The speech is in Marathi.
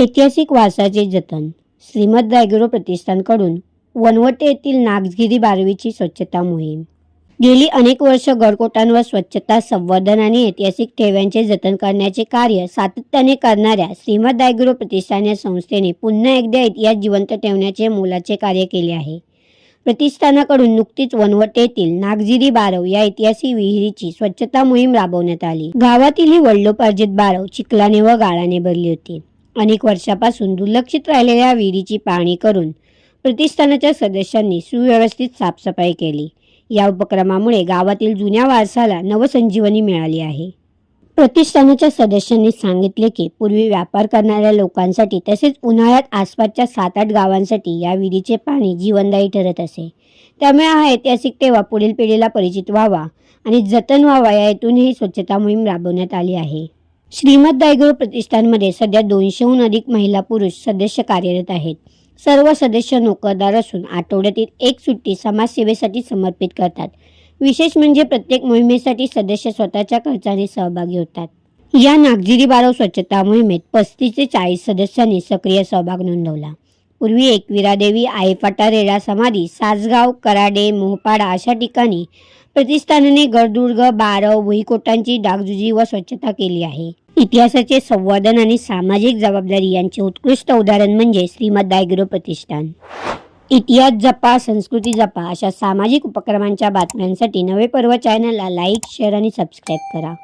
ऐतिहासिक वारसाचे जतन. श्रीमद रायगुरू प्रतिष्ठानकडून वनवटे येथील नागगिरी बारवीची स्वच्छता मोहीम. गेली अनेक वर्ष गडकोटांवर स्वच्छता संवर्धन आणि ऐतिहासिक ठेव्यांचे जतन करण्याचे कार्य सातत्याने करणाऱ्या श्रीमद रायगुरू प्रतिष्ठान या संस्थेने पुन्हा एकदा इतिहास जिवंत ठेवण्याचे मोलाचे कार्य केले आहे. प्रतिष्ठानाकडून नुकतीच वनवटे येथील नागझिरी बारव या ऐतिहासिक विहिरीची स्वच्छता मोहीम राबवण्यात आली. गावातील ही वडिलोपार्जित बारव चिखलाने व गाळाने भरली होती. अनेक वर्षापासून दुर्लक्षित राहिलेल्या विहिरीची पाहणी करून प्रतिष्ठानाच्या सदस्यांनी सुव्यवस्थित साफसफाई केली. या उपक्रमामुळे गावातील जुन्या वारसाला नवसंजीवनी मिळाली आहे. प्रतिष्ठानाच्या सदस्यांनी सांगितले की पूर्वी व्यापार करणाऱ्या लोकांसाठी तसेच उन्हाळ्यात आसपासच्या सात आठ गावांसाठी या विहिरीचे पाणी जीवनदायी ठरत असे. त्यामुळे हा ऐतिहासिक तेव्हा पुढील पिढीला परिचित व्हावा आणि जतन व्हावा या हेतून ही स्वच्छता मोहीम राबवण्यात आली आहे. श्रीमद दायगुरू प्रतिष्ठानमध्ये सध्या दोनशेहून अधिक महिला पुरुष सदस्य कार्यरत आहेत. सर्व सदस्य नोकरदार असून आठवड्यातील एक सुट्टी समाजसेवेसाठी समर्पित करतात. विशेष म्हणजे प्रत्येक मोहिमेसाठी सदस्य स्वतःच्या खर्चाने सहभागी होतात. या नागझिरी बारव स्वच्छता मोहिमेत पस्तीस ते चाळीस सदस्यांनी सक्रिय सहभाग नोंदवला. पूर्वी एकविरादेवी आयफाटा रेडा समाधी सासगाव कराडे मोहपाडा अशा ठिकाणी प्रतिष्ठानाने गडदुर्ग बारव भुईकोटांची डागजुजी व स्वच्छता केली आहे. इतिहासाचे संवादन आणि सामाजिक जबाबदारी यांचे उत्कृष्ट उदाहरण म्हणजे श्रीमद दायगुरू प्रतिष्ठान. इतिहास जपा संस्कृती जपा अशा सामाजिक उपक्रमांच्या बातम्यांसाठी नवे पर्व चॅनलला लाईक शेअर आणि सबस्क्राईब करा.